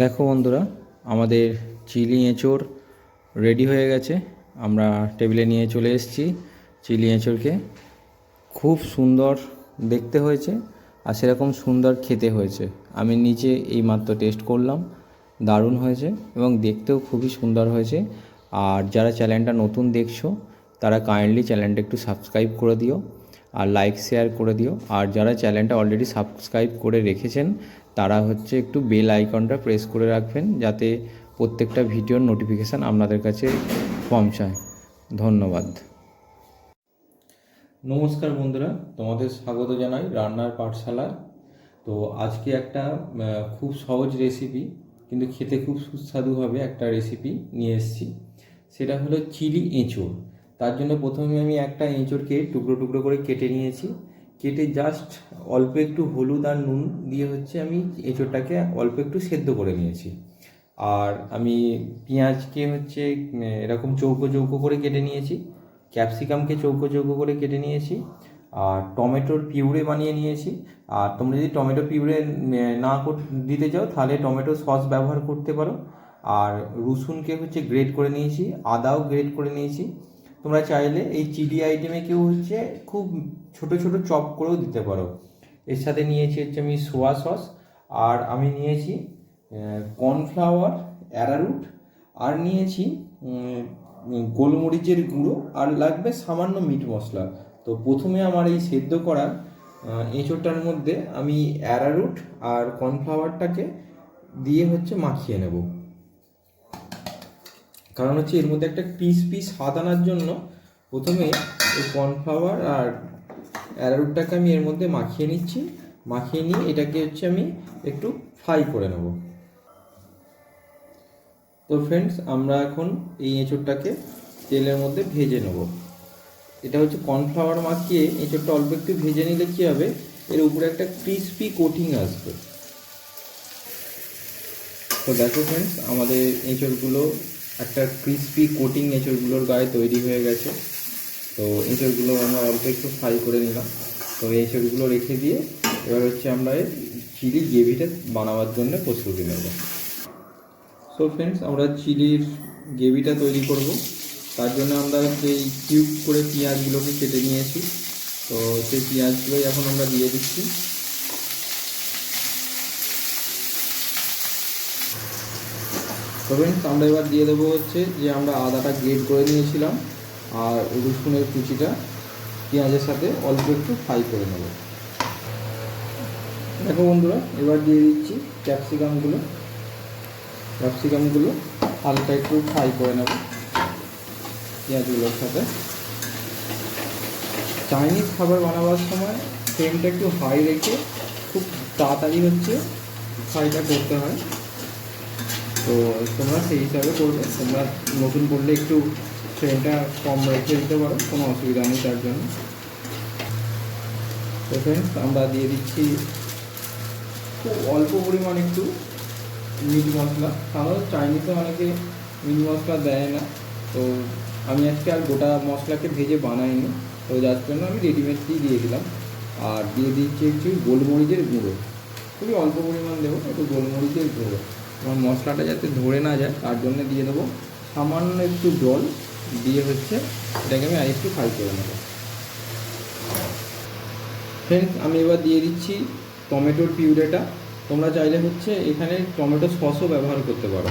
দেখো বন্ধুরা, আমাদের চিলি এঁচোড় রেডি হয়ে গেছে। আমরা টেবিলে নিয়ে চলে এসেছি চিলি এঁচোড়কে। খুব সুন্দর দেখতে হয়েছে আর সেরকম সুন্দর খেতে হয়েছে। আমি নিচে এই মাত্র টেস্ট করলাম, দারুণ হয়েছে এবং দেখতেও খুবই সুন্দর হয়েছে। আর যারা চ্যানেলটা নতুন দেখছ, তারা কাইন্ডলি চ্যানেলটা একটু সাবস্ক্রাইব করে দিও আর লাইক শেয়ার করে দিও। আর যারা চ্যানেলটা অলরেডি সাবস্ক্রাইব করে রেখেছেন তারা হচ্ছে একটু বেল আইকনটা প্রেস করে রাখবেন যাতে প্রত্যেকটা ভিডিওর নোটিফিকেশান আপনাদের কাছে পৌঁছায়। ধন্যবাদ। নমস্কার বন্ধুরা, তোমাদের স্বাগত জানাই রান্নার পাঠশালা তো আজকে একটা খুব সহজ রেসিপি কিন্তু খেতে খুব সুস্বাদু হবে একটা রেসিপি নিয়ে এসেছি। সেটা হলো চিলি এঁচোড়। তার জন্য প্রথমে আমি একটা এঁচোড়কে টুকরো টুকরো করে কেটে নিয়েছি। কেটে জাস্ট অল্প একটু হলুদ আর নুন দিয়ে হচ্ছে আমি এঁচোড়টাকে অল্প একটু সেদ্ধ করে নিয়েছি। আর আমি পেঁয়াজকে হচ্ছে এরকম চৌকো চৌকো করে কেটে নিয়েছি। ক্যাপসিকামকে চৌকো চৌকো করে কেটে নিয়েছি। আর টমেটোর পিউরে বানিয়ে নিয়েছি। আর তোমরা যদি টমেটো পিউরে না দিতে চাও তাহলে টমেটো সস ব্যবহার করতে পারো। আর রসুনকে হচ্ছে গ্রেট করে নিয়েছি, আদাও গ্রেট করে নিয়েছি। তোমরা চাইলে এই চিলি আইটেমে কেউ হচ্ছে খুব ছোট ছোট চপ করেও দিতে পারো। এর সাথে নিয়েছি হচ্ছে আমি সোয়া সস, আর আমি নিয়েছি কর্নফ্লাওয়ার, অ্যারারুট, আর নিয়েছি গোলমরিচের গুঁড়ো, আর লাগবে সামান্য মিট মশলা। তো প্রথমে আমার এই সেদ্ধ করা এঁচোড়টার মধ্যে আমি অ্যারারুট আর কর্নফ্লাওয়ারটাকে দিয়ে হচ্ছে মাখিয়ে নেব। কারণ হচ্ছে এর মধ্যে একটা ক্রিসপি স্বাদ আনার জন্য প্রথমে এই কর্নফ্লাওয়ার আর অ্যারারুটটাকে আমি এর মধ্যে মাখিয়ে নিচ্ছি। মাখিয়ে নিয়ে এটাকে হচ্ছে আমি একটু ফ্রাই করে নেব। তো ফ্রেন্ডস আমরা এখন এই এঁচোড়টাকে তেলের মধ্যে ভেজে নেব। এটা হচ্ছে কর্নফ্লাওয়ার মাখিয়ে এঁচোড়টা অল্প একটু ভেজে নিলে কী হবে? এর উপরে একটা ক্রিসপি কোটিং আসবে। তো দেখো ফ্রেন্ডস আমাদের এঁচড়গুলো একটা ক্রিসপি কোটিং এঁচড়গুলোর গায়ে তৈরি হয়ে গেছে। তো এঁচড়গুলো আমরা অল্প একটু ফ্রাই করে নিলাম। তো এঁচড়গুলো রেখে দিয়ে এবার হচ্ছে আমরা এই চিলি গ্রেভিটা বানাবার জন্য প্রস্তুতি নেব। সো ফ্রেন্ডস আমরা চিলির গ্রেভিটা তৈরি করব। তার জন্য আমরা এই কিউব করে পেঁয়াজগুলোকে কেটে নিয়েছি। তো সেই পেঁয়াজগুলোই এখন আমরা দিয়ে দিচ্ছি। তো ফ্রেন্ডস আমরা এবার দিয়ে দেবো হচ্ছে যে আমরা আদাটা গ্রেড করে নিয়েছিলাম। আর রসুনের কুচিটা পেঁয়াজের সাথে অল্প একটু ফ্রাই করে নেব। দেখো বন্ধুরা, এবার দিয়ে দিচ্ছি ক্যাপসিকামগুলো। ক্যাপসিকামগুলো হালকা একটু ফ্রাই করে নেব পেঁয়াজগুলোর সাথে। চাইনিজ খাবার বানাবার সময় ফ্লেমটা একটু হাই রেখে খুব তাড়াতাড়ি হচ্ছে ফ্রাইটা করতে হয়। তো তোমরা সেই হিসাবে করবে, তোমরা নতুন করলে একটু ফ্লেমটা কম রেখে দিতে পারো, কোনো অসুবিধা নেই তার জন্য। তো ফ্রেন্ডস আমরা দিয়ে দিচ্ছি খুব অল্প পরিমাণ একটু মিট মশলা। কারণ চাইনিজে অনেকে মিট মশলা দেয় না। তো আমি আজকে আর গোটা মশলাকে ভেজে বানাইনি। তো যার জন্য আমি রেডিমেডই দিয়ে দিলাম। আর দিয়ে দিচ্ছি একটু গোলমরিচের গুঁড়ো। খুবই অল্প পরিমাণ দেবো, একটু গোলমরিচের গুঁড়ো। আমার মশলাটা যাতে ধরে না যায়, তার জন্য দিয়ে দেবো সামান্য একটু জল। দিয়ে হচ্ছে এটাকে আমি আরেকটু ফ্রাই করে নেব। ফ্রেন্ডস আমি এবার দিয়ে দিচ্ছি টমেটোর পিউরেটা। তোমরা চাইলে হচ্ছে এখানে টমেটো সসও ব্যবহার করতে পারো।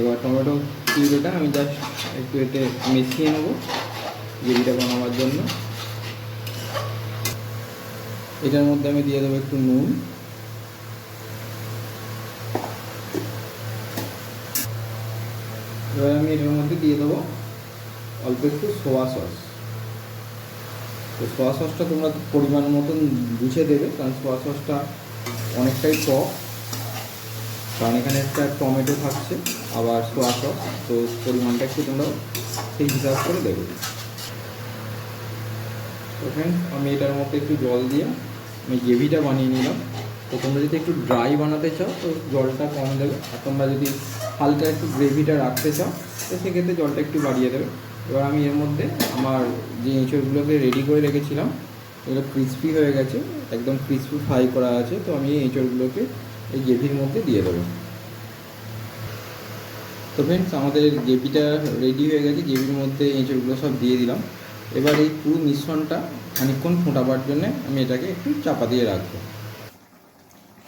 এবার টমেটো পিউরেটা আমি জাস্ট একটু এতে মিশিয়ে নেব গ্রেভিটা বানাবার জন্য। এটার মধ্যে আমি দিয়ে দেবো একটু নুন। এবার আমি এটার মধ্যে দিয়ে দেবো অল্প একটু সোয়া সস। তো সোয়া সসটা তোমরা পরিমাণ মতন বুঝে দেবে, কারণ সোয়া সসটা অনেকটাই টক। কারণ এখানে একটা টমেটো থাকছে, আবার সোয়া সস। তো পরিমাণটা একটু তোমরা সেই হিসাব করে দেবে। তো ফ্রেন্ডস আমি এটার মধ্যে একটু জল দিয়ে আমি গ্রেভিটা বানিয়ে নিলাম। তো তোমরা যদি একটু ড্রাই বানাতে চাও, তো জলটা কম দেবে। আর তোমরা যদি হালকা একটু গ্রেভিটা রাখতে চাও, তো সেক্ষেত্রে জলটা একটু বাড়িয়ে দেবে। এবার আমি এর মধ্যে আমার যে এঁচড়গুলোকে রেডি করে রেখেছিলাম, এগুলো ক্রিসপি হয়ে গেছে, একদম ক্রিসপি ফ্রাই করা আছে, তো আমি এই এঁচড়গুলোকে এই গ্রেভির মধ্যে দিয়ে দেবো। তো ফ্রেন্ডস আমাদের গ্রেভিটা রেডি হয়ে গেছে, গ্রেভির মধ্যে এঁচড়গুলো সব দিয়ে দিলাম। এবার এই পুরো মিশ্রণটা খানিকক্ষণ ফোটাবার জন্য আমি এটাকে একটু চাপা দিয়ে রাখব।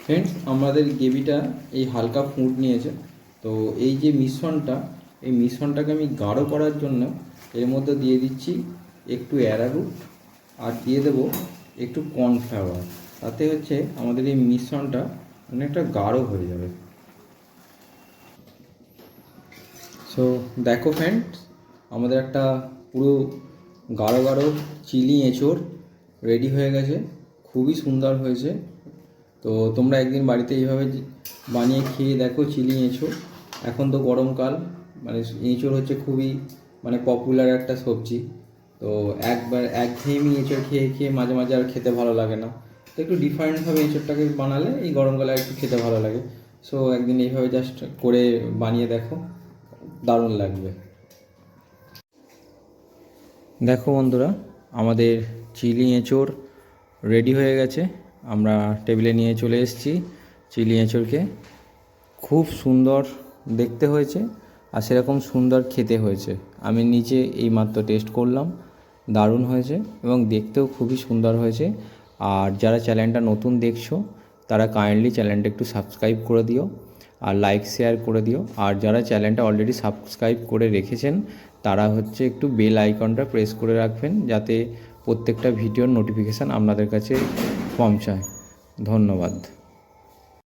ফ্রেন্ডস আমাদের গ্রেভিটা এই হালকা ফুট নিয়েছে, তো এই যে মিশ্রণটা, এই মিশ্রণটাকে আমি গাঢ় করার জন্য এর মধ্যে দিয়ে দিচ্ছি একটু অ্যারারুট আর দিয়ে দেবো একটু কর্নফ্লাওয়ার। তাতে হচ্ছে আমাদের এই মিশ্রণটা অনেকটা গাঢ় হয়ে যাবে। সো দেখো ফ্রেন্ডস আমাদের একটা পুরো গাঢ় গাঢ় চিলি এঁচড় রেডি হয়ে গেছে। খুবই সুন্দর হয়েছে। তো তোমরা একদিন বাড়িতে এইভাবে বানিয়ে খেয়ে দেখো চিলি এঁচড়। এখন তো গরমকাল মানে এঁচড় হচ্ছে খুবই মানে পপুলার একটা সবজি। তো একবার একঘেয়েমি এঁচড় খেয়ে খেয়ে মাঝে মাঝে আর খেতে ভালো লাগে না। তো একটু ডিফারেন্টভাবে এঁচড়টাকে বানালে এই গরমকালে একটু খেতে ভালো লাগে। সো একদিন এইভাবে জাস্ট করে বানিয়ে দেখো, দারুণ লাগবে। দেখো বন্ধুরা, আমাদের চিলি এঁচড় রেডি হয়ে গেছে। আমরা টেবিলে নিয়ে চলে এসেছি চিলি এঁচড়কে। খুব সুন্দর দেখতে হয়েছে। আর সেরকম সুন্দর খেতে হয়েছে। আমি নিচে এই মাত্র টেস্ট করলাম, দারুণ হয়েছে এবং দেখতেও খুবই সুন্দর হয়েছে। আর যারা চ্যানেলটা নতুন দেখছ, তারা কাইন্ডলি চ্যানেলটা একটু সাবস্ক্রাইব করে দিও আর লাইক শেয়ার করে দিও। আর যারা চ্যানেলটা অলরেডি সাবস্ক্রাইব করে রেখেছেন, তারা হচ্ছে একটু বেল আইকনটা প্রেস করে রাখবেন যাতে প্রত্যেকটা ভিডিওর নোটিফিকেশান আপনাদের কাছে পৌঁছায়। ধন্যবাদ।